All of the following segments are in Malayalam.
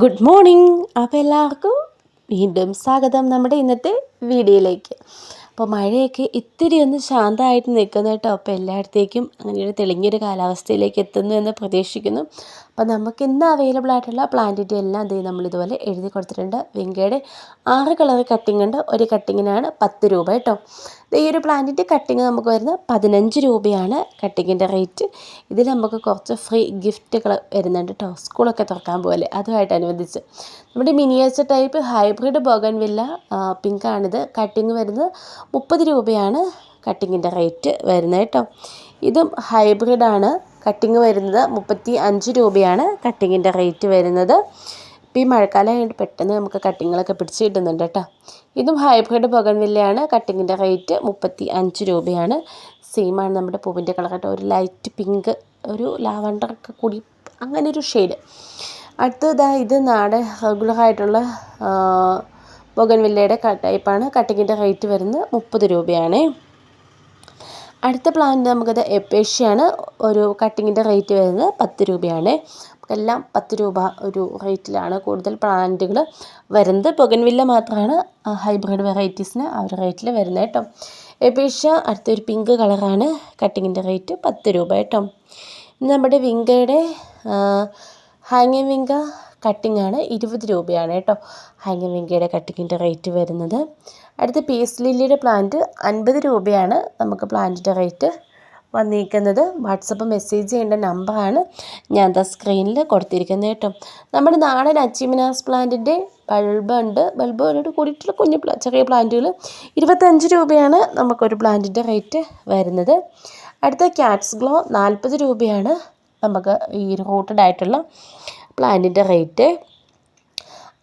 Good morning. അപ്പോൾ എല്ലാവർക്കും വീണ്ടും സ്വാഗതം നമ്മുടെ ഇന്നത്തെ വീഡിയോയിലേക്ക്. അപ്പോൾ മഴയൊക്കെ ഇത്തിരി ഒന്ന് ശാന്തമായിട്ട് നിൽക്കുന്ന കേട്ടോ. അപ്പോൾ എല്ലായിടത്തേക്കും അങ്ങനെ ഒരു തെളിഞ്ഞൊരു കാലാവസ്ഥയിലേക്ക് എത്തുന്നു എന്ന് പ്രതീക്ഷിക്കുന്നു. അപ്പോൾ നമുക്ക് ഇന്ന് അവൈലബിൾ ആയിട്ടുള്ള പ്ലാന്റിന്റെ എല്ലാം എന്ത് നമ്മൾ ഇതുപോലെ എഴുതി കൊടുത്തിട്ടുണ്ട്. വിങ്കയുടെ ആറ് കളർ കട്ടിംഗ് ഉണ്ട്. ഒരു കട്ടിങ്ങിനാണ് പത്ത് രൂപ കേട്ടോ. ഈ ഒരു പ്ലാന്റിന്റെ കട്ടിങ് നമുക്ക് വരുന്നത് പതിനഞ്ച് രൂപയാണ് കട്ടിങ്ങിന്റെ റേറ്റ് ഇതിൽ നമുക്ക് കുറച്ച് ഫ്രീ ഗിഫ്റ്റുകൾ വരുന്നുണ്ട് കേട്ടോ. സ്കൂളൊക്കെ തുറക്കാൻ പോലെ. അതുമായിട്ട് അനുബന്ധിച്ച്. നമ്മുടെ മിനിയേച്ചർ ടൈപ്പ് ഹൈബ്രിഡ് ബോഗൻവില്ല പിങ്കാണിത് കട്ടിങ് വരുന്നത് മുപ്പത് രൂപയാണ്. കട്ടിങ്ങിന്റെ റേറ്റ് വരുന്നത് കേട്ടോ. ഇതും ഹൈബ്രിഡാണ് കട്ടിങ് വരുന്നത് മുപ്പത്തി അഞ്ച് രൂപയാണ് കട്ടിങ്ങിന്റെ റേറ്റ് വരുന്നത്. ഇപ്പോൾ ഈ മഴക്കാലമായിട്ട് പെട്ടെന്ന് നമുക്ക് കട്ടിങ്ങുകളൊക്കെ പിടിച്ച് കിട്ടുന്നുണ്ട് കേട്ടോ. ഇതും ഹൈബ്രിഡ് പുകൻവില്ലയാണ് കട്ടിങ്ങിന്റെ റേറ്റ് മുപ്പത്തി അഞ്ച് രൂപയാണ് സെയിമാണ് നമ്മുടെ പൂവിന്റെ കളർ കേട്ടോ. ഒരു ലൈറ്റ് പിങ്ക് ഒരു ലാവണ്ടറൊക്കെ കൂടി അങ്ങനെ ഒരു ഷെയ്ഡ് അടുത്തതാ ഇത് നാടൻ റെഗുലറായിട്ടുള്ള ബൊഗൻവില്ലയുടെ ടൈപ്പാണ് കട്ടിങ്ങിന്റെ റേറ്റ് വരുന്നത് മുപ്പത് രൂപയാണ്. അടുത്ത പ്ലാന്റ് നമുക്കത് എപ്പേഷ്യയാണ് ഒരു കട്ടിങ്ങിന്റെ റേറ്റ് വരുന്നത് പത്ത് രൂപയാണ്. എല്ലാം പത്ത് രൂപ ഒരു റേറ്റിലാണ് കൂടുതൽ പ്ലാന്റുകൾ വരുന്നത്. പൊഗൻവില്ല മാത്രമാണ് ഹൈബ്രിഡ് വെറൈറ്റീസിന് ആ ഒരു റേറ്റിൽ വരുന്നത് കേട്ടോ എപ്പേഷ്യ അടുത്തൊരു പിങ്ക് കളറാണ് കട്ടിങ്ങിന്റെ റേറ്റ് പത്ത് രൂപ കേട്ടോ നമ്മുടെ വിങ്കയുടെ ഹാങ്ങിങ് വിങ്ക കട്ടിംഗ് ആണ് ഇരുപത് രൂപയാണ് കേട്ടോ. ഹാങ്ങിങ് വിങ്കയുടെ കട്ടിങ്ങിന്റെ റേറ്റ് വരുന്നത്. അടുത്ത പീസ് ലില്ലിയുടെ പ്ലാന്റ് അൻപത് രൂപയാണ് നമുക്ക് പ്ലാന്റിന്റെ റേറ്റ് വന്നിരിക്കുന്നത്. വാട്സപ്പ് മെസ്സേജ് ചെയ്യേണ്ട നമ്പറാണ് ഞാൻ ദ സ്ക്രീനിൽ കൊടുത്തിരിക്കുന്നത് കേട്ടോ. നമ്മുടെ നാടൻ അച്ചിമിനാസ് പ്ലാന്റിന്റെ ബൾബുണ്ട് ബൾബോട് കൂടിയിട്ടുള്ള കുഞ്ഞു ചെറിയ പ്ലാന്റുകൾ ഇരുപത്തഞ്ച് രൂപയാണ് നമുക്കൊരു പ്ലാന്റിന്റെ റേറ്റ് വരുന്നത്. അടുത്ത ക്യാറ്റ്സ് ഗ്ലോ നാൽപ്പത് രൂപയാണ് നമുക്ക് ഈ റൂട്ടഡ് ആയിട്ടുള്ള പ്ലാന്റിന്റെ റേറ്റ്.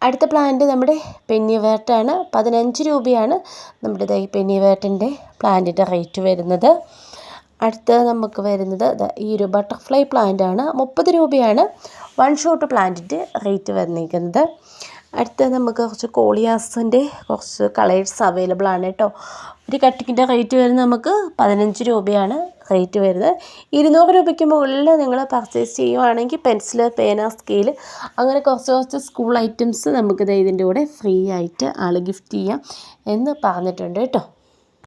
അടുത്ത പ്ലാന്റ് നമ്മുടെ പെന്നിവേട്ടാണ് പതിനഞ്ച് രൂപയാണ് നമ്മുടെ ഈ പെന്നിവേർട്ടിന്റെ പ്ലാന്റിന്റെ റേറ്റ് വരുന്നത്. അടുത്ത് നമുക്ക് വരുന്നത് ഈ ഒരു ബട്ടർഫ്ലൈ പ്ലാന്റ് ആണ് മുപ്പത് രൂപയാണ് വൺ ഷോട്ട് പ്ലാന്റിന്റെ റേറ്റ് വന്നിരിക്കുന്നത്. അടുത്ത നമുക്ക് കുറച്ച് കോളിയാസിന്റെ കുറച്ച് കളേഴ്സ് അവൈലബിൾ ആണ് കേട്ടോ. ഒരു കട്ടിങ്ങിന്റെ റേറ്റ് വരുന്നത് നമുക്ക് പതിനഞ്ച് രൂപയാണ് റേറ്റ് വരുന്നത്. ഇരുന്നൂറ് രൂപയ്ക്ക് മുകളിൽ നിങ്ങൾ പർച്ചേസ് ചെയ്യുവാണെങ്കിൽ പെൻസിൽ പേന സ്കെയിൽ അങ്ങനെ കുറച്ച് കുറച്ച് സ്കൂൾ ഐറ്റംസ് നമുക്ക് ഇതിന്റെ കൂടെ ഫ്രീ ആയിട്ട് ആൾ ഗിഫ്റ്റ് ചെയ്യാം എന്ന് പറഞ്ഞിട്ടുണ്ട് കേട്ടോ.